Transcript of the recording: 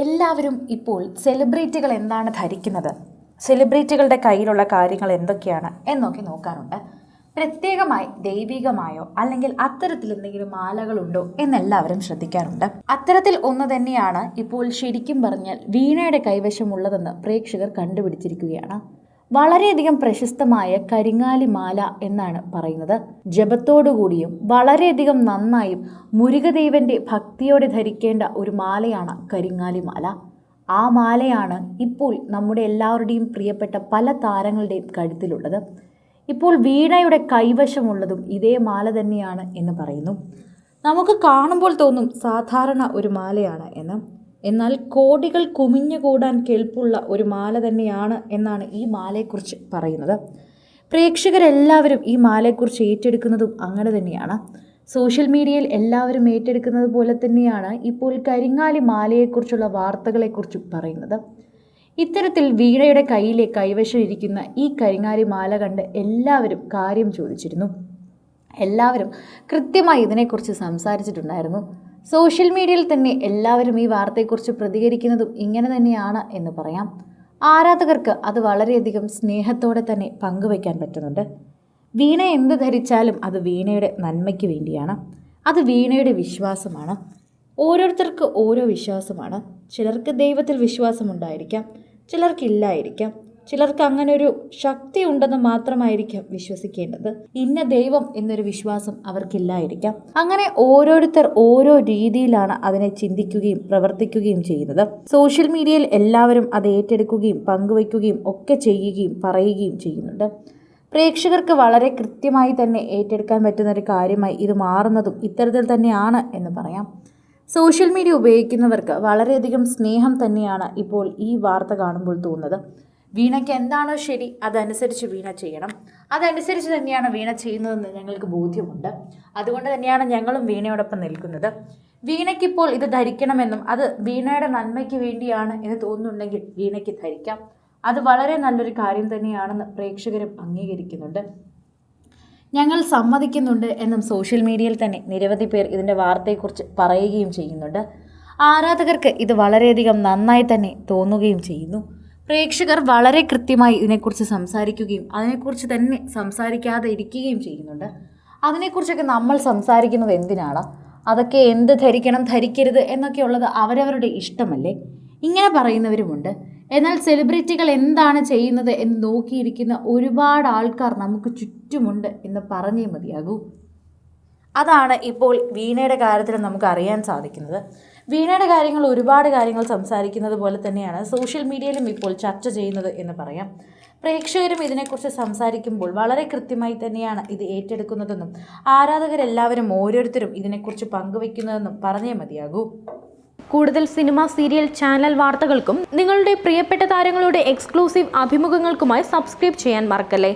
എല്ലാവരും ഇപ്പോൾ സെലിബ്രിറ്റികൾ എന്താണ് ധരിക്കുന്നത്? സെലിബ്രിറ്റികളുടെ കയ്യിലുള്ള കാര്യങ്ങൾ എന്തൊക്കെയാണ് എന്നൊക്കെ നോക്കാറുണ്ട്. പ്രത്യേകമായി ദൈവികമായോ അല്ലെങ്കിൽ അത്തരത്തിൽ എന്തെങ്കിലും മാലകളുണ്ടോ എന്നെല്ലാവരും ശ്രദ്ധിക്കാറുണ്ട്. അത്തരത്തിൽ ഒന്ന് തന്നെയാണ് ഇപ്പോൾ ശരിക്കും പറഞ്ഞാൽ വീണയുടെ കൈവശമുള്ളതെന്ന് പ്രേക്ഷകർ കണ്ടുപിടിച്ചിരിക്കുകയാണ്. വളരെയധികം പ്രശസ്തമായ കരിങ്ങാലി മാല എന്നാണ് പറയുന്നത്. ജപത്തോടുകൂടിയും വളരെയധികം നന്നായും മുരുകദേവന്റെ ഭക്തിയോടെ ധരിക്കേണ്ട ഒരു മാലയാണ് കരിങ്ങാലി മാല. ആ മാലയാണ് ഇപ്പോൾ നമ്മുടെ എല്ലാവരുടെയും പ്രിയപ്പെട്ട പല താരങ്ങളുടെയും കഴുത്തിലുള്ളത്. ഇപ്പോൾ വീണയുടെ കൈവശമുള്ളതും ഇതേ മാല തന്നെയാണ് എന്ന് പറയുന്നു. നമുക്ക് കാണുമ്പോൾ തോന്നും സാധാരണ ഒരു മാലയാണ് എന്ന്. എന്നാൽ കോടികൾ കുമിഞ്ഞുകൂടാൻ കേൾപ്പുള്ള ഒരു മാല തന്നെയാണ് എന്നാണ് ഈ മാലയെക്കുറിച്ച് പറയുന്നത്. പ്രേക്ഷകരെല്ലാവരും ഈ മാലയെക്കുറിച്ച് ഏറ്റെടുക്കുന്നതും അങ്ങനെ തന്നെയാണ്. സോഷ്യൽ മീഡിയയിൽ എല്ലാവരും ഏറ്റെടുക്കുന്നത് പോലെ തന്നെയാണ് ഇപ്പോൾ കരിങ്ങാലി മാലയെക്കുറിച്ചുള്ള വാർത്തകളെക്കുറിച്ചും പറയുന്നത്. ഇത്തരത്തിൽ വീണയുടെ കയ്യിലെ കൈവശം ഇരിക്കുന്ന ഈ കരിങ്ങാലി മാല കണ്ട് എല്ലാവരും കാര്യം ചോദിച്ചിരുന്നു. എല്ലാവരും കൃത്യമായി ഇതിനെക്കുറിച്ച് സംസാരിച്ചിട്ടുണ്ടായിരുന്നു. സോഷ്യൽ മീഡിയയിൽ തന്നെ എല്ലാവരും ഈ വാർത്തയെക്കുറിച്ച് പ്രതികരിക്കുന്നതും ഇങ്ങനെ തന്നെയാണ് എന്ന് പറയാം. ആരാധകർക്ക് അത് വളരെയധികം സ്നേഹത്തോടെ തന്നെ പങ്കുവയ്ക്കാൻ പറ്റുന്നുണ്ട്. വീണ എന്ത് ധരിച്ചാലും അത് വീണയുടെ നന്മയ്ക്ക് വേണ്ടിയാണ്. അത് വീണയുടെ വിശ്വാസമാണ്. ഓരോരുത്തർക്ക് ഓരോ വിശ്വാസമാണ്. ചിലർക്ക് ദൈവത്തിൽ വിശ്വാസമുണ്ടായിരിക്കാം. ചിലർക്കില്ലായിരിക്കാം ചിലർക്ക് അങ്ങനെ ഒരു ശക്തി ഉണ്ടെന്ന് മാത്രമായിരിക്കാം വിശ്വസിക്കേണ്ടത്. ഇന്ന ദൈവം എന്നൊരു വിശ്വാസം അവർക്കില്ലായിരിക്കാം. അങ്ങനെ ഓരോരുത്തർ ഓരോ രീതിയിലാണ് അതിനെ ചിന്തിക്കുകയും പ്രവർത്തിക്കുകയും ചെയ്യുന്നത്. സോഷ്യൽ മീഡിയയിൽ എല്ലാവരും അത് ഏറ്റെടുക്കുകയും പങ്കുവയ്ക്കുകയും ഒക്കെ ചെയ്യുകയും പറയുകയും ചെയ്യുന്നുണ്ട്. പ്രേക്ഷകർക്ക് വളരെ കൃത്യമായി തന്നെ ഏറ്റെടുക്കാൻ പറ്റുന്ന ഒരു കാര്യമായി ഇത് മാറുന്നതും ഇത്തരത്തിൽ തന്നെയാണ് എന്ന് പറയാം. സോഷ്യൽ മീഡിയ ഉപയോഗിക്കുന്നവർക്ക് വളരെയധികം സ്നേഹം തന്നെയാണ് ഇപ്പോൾ ഈ വാർത്ത കാണുമ്പോൾ തോന്നുന്നത്. വീണയ്ക്ക് എന്താണോ ശരി അതനുസരിച്ച് വീണ ചെയ്യണം. അതനുസരിച്ച് തന്നെയാണ് വീണ ചെയ്യുന്നതെന്ന് ഞങ്ങൾക്ക് ബോധ്യമുണ്ട്. അതുകൊണ്ട് തന്നെയാണ് ഞങ്ങളും വീണയോടൊപ്പം നിൽക്കുന്നത്. വീണയ്ക്കിപ്പോൾ ഇത് ധരിക്കണമെന്നും അത് വീണയുടെ നന്മയ്ക്ക് വേണ്ടിയാണ് എന്ന് തോന്നുന്നുണ്ടെങ്കിൽ വീണയ്ക്ക് ധരിക്കാം. അത് വളരെ നല്ലൊരു കാര്യം തന്നെയാണെന്ന് പ്രേക്ഷകരും അംഗീകരിക്കുന്നുണ്ട്. ഞങ്ങൾ സമ്മതിക്കുന്നുണ്ട് എന്നും സോഷ്യൽ മീഡിയയിൽ തന്നെ നിരവധി പേർ ഇതിന്റെ വാർത്തയെക്കുറിച്ച് പറയുകയും ചെയ്യുന്നുണ്ട്. ആരാധകർക്ക് ഇത് വളരെയധികം നന്നായി തന്നെ തോന്നുകയും ചെയ്യുന്നു. പ്രേക്ഷകർ വളരെ കൃത്യമായി ഇതിനെക്കുറിച്ച് സംസാരിക്കുകയും അതിനെക്കുറിച്ച് തന്നെ സംസാരിക്കാതെ ഇരിക്കുകയും ചെയ്യുന്നുണ്ട്. അതിനെക്കുറിച്ചൊക്കെ നമ്മൾ സംസാരിക്കുന്നത് എന്തിനാണ്? അതൊക്കെ എന്ത് ധരിക്കണം ധരിക്കരുത് എന്നൊക്കെയുള്ളത് അവരവരുടെ ഇഷ്ടമല്ലേ? ഇങ്ങനെ പറയുന്നവരുമുണ്ട്. എന്നാൽ സെലിബ്രിറ്റികൾ എന്താണ് ചെയ്യുന്നത് എന്ന് നോക്കിയിരിക്കുന്ന ഒരുപാട് ആൾക്കാർ നമുക്ക് ചുറ്റുമുണ്ട് എന്ന് പറഞ്ഞേ മതിയാകൂ. അതാണ് ഇപ്പോൾ വീണയുടെ കാര്യത്തിൽ നമുക്ക് അറിയാൻ സാധിക്കുന്നത്. വീണയുടെ കാര്യങ്ങൾ ഒരുപാട് കാര്യങ്ങൾ സംസാരിക്കുന്നത് പോലെ തന്നെയാണ് സോഷ്യൽ മീഡിയയിലും ഇപ്പോൾ ചർച്ച ചെയ്യുന്നത് എന്ന് പറയാം. പ്രേക്ഷകരും ഇതിനെക്കുറിച്ച് സംസാരിക്കുമ്പോൾ വളരെ കൃത്യമായി തന്നെയാണ് ഇത് ഏറ്റെടുക്കുന്നതെന്നും ആരാധകരെല്ലാവരും ഓരോരുത്തരും ഇതിനെക്കുറിച്ച് പങ്കുവെക്കുന്നതെന്നും പറഞ്ഞേ മതിയാകൂ. കൂടുതൽ സിനിമ സീരിയൽ ചാനൽ വാർത്തകൾക്കും നിങ്ങളുടെ പ്രിയപ്പെട്ട താരങ്ങളുടെ എക്സ്ക്ലൂസീവ് അഭിമുഖങ്ങൾക്കുമായി സബ്സ്ക്രൈബ് ചെയ്യാൻ മറക്കല്ലേ?